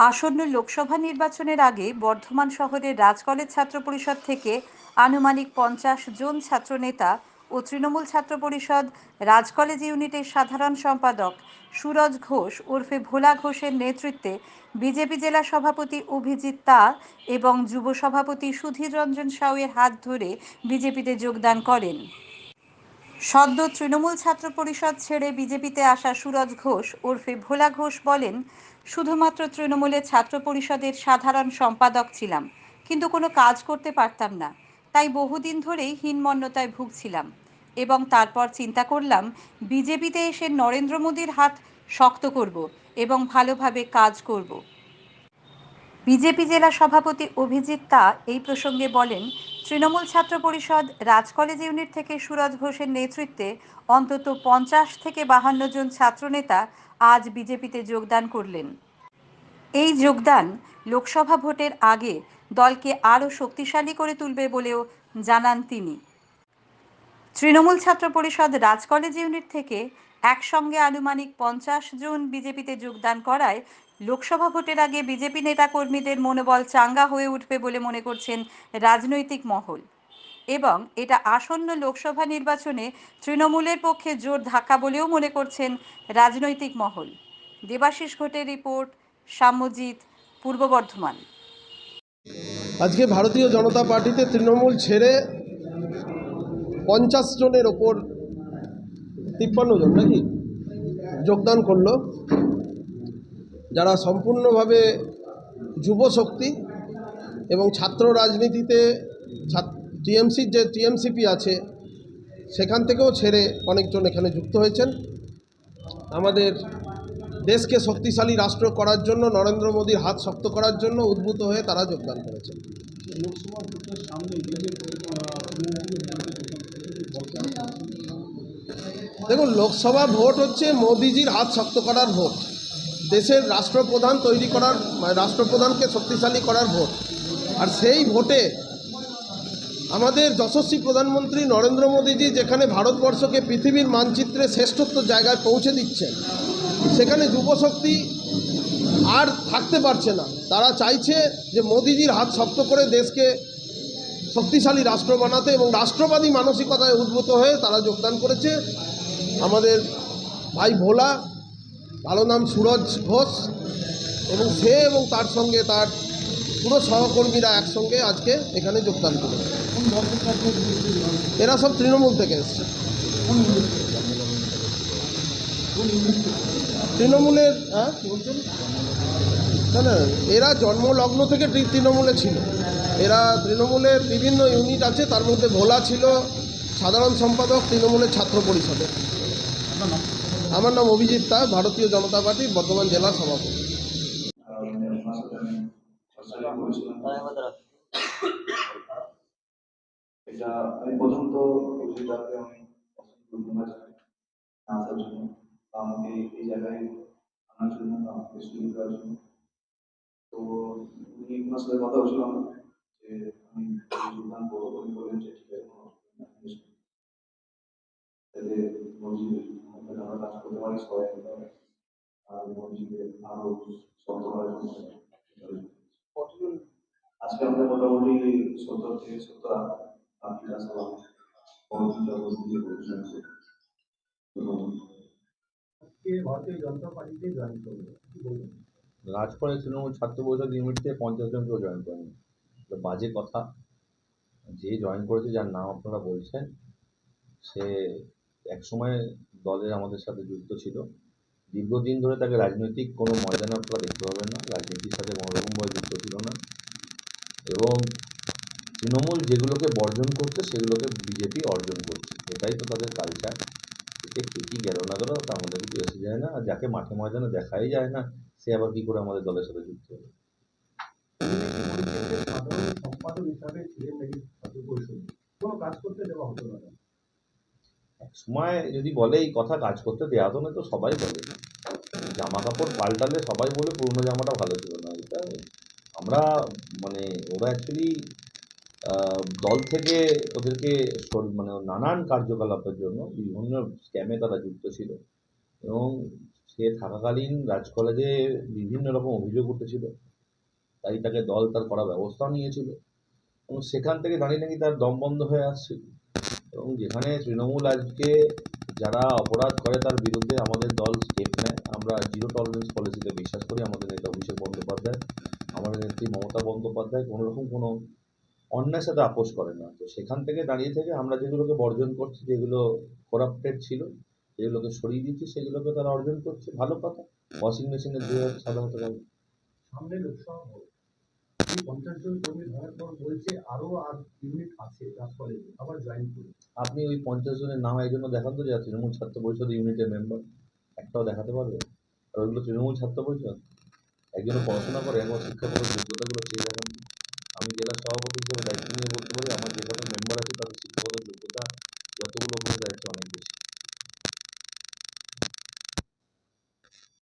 আসন্ন লোকসভা নির্বাচনের আগে বর্ধমান শহরের রাজ কলেজ ছাত্র পরিষদ থেকে আনুমানিক পঞ্চাশ জন ছাত্রনেতা ও তৃণমূল ছাত্র পরিষদ রাজ কলেজ ইউনিটের সাধারণ সম্পাদক সুরজ ঘোষ ওরফে ভোলা ঘোষের নেতৃত্বে বিজেপি জেলা সভাপতি অভিজিৎ তা এবং যুব সভাপতি সুধীর রঞ্জন সাউয়ের হাত ধরে বিজেপিতে যোগদান করেন। সদ্য তৃণমূল ছাত্র পরিষদ ছেড়ে বিজেপিতে আসা সুরজ ঘোষ ওরফে ভোলা ঘোষ বলেন শুধুমাত্র তৃণমূলের ছাত্র পরিষদের সাধারণ সম্পাদক ছিলাম, কিন্তু কোনো কাজ করতে পারতাম না। তাই বহুদিন ধরেই হীনমন্যতায় ভুগছিলাম এবং তারপর চিন্তা করলাম, বিজেপিতে এসে নরেন্দ্র মোদীর হাত শক্ত করব এবং ভালোভাবে কাজ করব। বিজেপি জেলা সভাপতি অভিজিৎ তা এই প্রসঙ্গে বলেন, তৃণমূল ছাত্র পরিষদ রাজ কলেজ ইউনিট থেকে সুরজ ঘোষের নেতৃত্বে অন্তত পঞ্চাশ থেকে বাহান্ন জন ছাত্রনেতা আজ বিজেপিতে যোগদান করলেন। এই যোগদান লোকসভা ভোটের আগে দলকে আরও শক্তিশালী করে তুলবে বলেও জানান তিনি। তৃণমূল ছাত্র পরিষদ রাজ কলেজ ইউনিট থেকে একসঙ্গে আনুমানিক পঞ্চাশ জন বিজেপিতে যোগদান করায় লোকসভা ভোটের আগে বিজেপি নেতাকর্মীদের মনোবল চাঙ্গা হয়ে উঠবে বলে মনে করছেন রাজনৈতিক মহল। এবং এটা আসন্ন লোকসভা নির্বাচনে তৃণমূলের পক্ষে জোর ধাক্কা বলেও মনে করছেন রাজনৈতিক মহল। দেবাশিস ঘোটের রিপোর্ট, সাম্যজিৎ, পূর্ব বর্ধমান। আজকে ভারতীয় জনতা পার্টিতে তৃণমূল ছেড়ে পঞ্চাশ জনের ওপর তিপ্পান্ন জন নাকি যোগদান করল। যারা সম্পূর্ণভাবে যুব শক্তি এবং ছাত্র রাজনীতিতে টিএমসির যে টিএমসিপি আছে সেখান থেকেও ছেড়ে অনেকজন এখানে যুক্ত হয়েছেন। আমাদের দেশকে শক্তিশালী রাষ্ট্র করার জন্য নরেন্দ্র মোদীর হাত শক্ত করার জন্য উদ্ভূত হয়ে তারা যোগদান করেছেন। দেখুন লোকসভা ভোট হচ্ছে মোদিজির হাত শক্ত করার ভোট। দেশের রাষ্ট্রপ্রধান তৈরি করার মানে রাষ্ট্রপ্রধানকে শক্তিশালী করার ভোট। আর সেই ভোটে আমাদের যশস্বী প্রধানমন্ত্রী নরেন্দ্র মোদীজি যেখানে ভারতবর্ষকে পৃথিবীর মানচিত্রে শ্রেষ্ঠত্ব জায়গায় পৌঁছে দিচ্ছেন, সেখানে যুবশক্তি আর থাকতে পারছে না। তারা চাইছে যে মোদিজির হাত শক্ত করে দেশকে শক্তিশালী রাষ্ট্র বানাতে এবং রাষ্ট্রবাদী মানসিকতায় উদ্ভূত হয়ে তারা যোগদান করেছে। আমাদের ভাই ভোলা ভালো নাম সুরজ ঘোষ এবং সে এবং তার সঙ্গে তার পুরো সহকর্মীরা একসঙ্গে আজকে এখানে যোগদান দল? এরা সব তৃণমূল থেকে এসছে? তৃণমূলের হ্যাঁ না না, এরা জন্মলগ্ন থেকে তৃণমূলে ছিল এরা তৃণমূলের বিভিন্ন ইউনিট আছে, তার মধ্যে ভোলা ছিল, সাধারণ সম্পাদক, তৃণমূলের ছাত্র পরিষদে আপনার নাম? আমার নাম অভিজিৎ তা ভারতীয় জনতা পার্টি বর্ধমান জেলার সভাপতি। এটা আমি প্রথম তো অভিজিৎদাকে আমি জন্য আমাকে এই জায়গায় আনার জন্য আমাকে জন্য। সাথে কথা আমার যে আমি যোগদান করব মসজিদ আমরা কাজ করতে পারি সবাই আর মসজিদে আরও শক্ত করার জন্য কতজন? আজকে আমাদের মোটামুটি সত্তর থেকে সত্তর দিয়ে পরিচালনা করি তৃণমূল ছাত্র পরিষদ ইউনিট থেকে পঞ্চাশ জনকেও জয়েন করেন। বাজে কথা। যে জয়েন করেছে যার নাম আপনারা বলছেন সে একসময় দলের আমাদের সাথে যুক্ত ছিল। দীর্ঘদিন ধরে তাকে রাজনৈতিক কোনো ময়দানে আপনারা দেখতে পাবেন না। রাজনীতির সাথে কোনোরকমভাবে যুক্ত ছিল না। এবং তৃণমূল যেগুলোকে বর্জন করছে, সেগুলোকে বিজেপি অর্জন করছে। এটাই তো তাদের কালচার এতে কে, কী গেল না গেল তা আমাদের কিছু এসে যায় না। আর যাকে মাঠে ময়দানে দেখাই যায় না, সে আবার কী করে আমাদের দলের সাথে যুক্ত হবে? সম্পাদক হিসাবে ছিলেন নাকি কোনো কাজ করতে দেওয়া হতো না। এক সময় যদি বলে এই কথা কাজ করতে দেওয়া তো তো সবাই বলে। জামা কাপড় পাল্টালে সবাই বলে পুরনো জামাটা ভালো ছিল না। এটা আমরা মানে ওরা অ্যাকচুয়ালি দল থেকে ওদেরকে মানে নানান কার্যকলাপের জন্য বিভিন্ন স্ক্যামে তারা যুক্ত ছিল। এবং সে থাকাকালীন রাজ কলেজে বিভিন্ন রকম অভিযোগ উঠেছিল। তাই তাকে দল তার করা ব্যবস্থাও নিয়েছিল। এবং সেখান থেকে দাঁড়িয়ে নাকি তার দম বন্ধ হয়ে আসছিল। এবং যেখানে তৃণমূল আজকে যারা অপরাধ করে তার বিরুদ্ধে আমাদের দল স্টেপ নেয়। আমরা জিরো টলারেন্স পলিসিতে বিশ্বাস করি, আমাদের নেতা অভিষেক বন্দ্যোপাধ্যায়, আমাদের নেত্রী মমতা বন্দ্যোপাধ্যায় কোনো রকম কোনো অন্যায়ের সাথে আপোষ করে না। তো সেখান থেকে দাঁড়িয়ে থেকে আমরা যেগুলোকে বর্জন করছি, যেগুলো করাপ্টেড ছিল, যেগুলোকে সরিয়ে দিচ্ছি, সেগুলোকে তারা অর্জন করছে। ভালো কথা। ওয়াশিং মেশিনের হতে পারে সামনে লোকসভা আপনি ওই পঞ্চাশ জনের নাম এই জন্য দেখান তো যে তৃণমূল ছাত্র পরিষদ ইউনিটের মেম্বার একটাও দেখাতে পারবে? আর ওইগুলো তৃণমূল ছাত্র পরিষদ? একজন পড়াশোনা করে একবার শিক্ষাগত যোগ্যতাগুলো চেয়ে দেখান।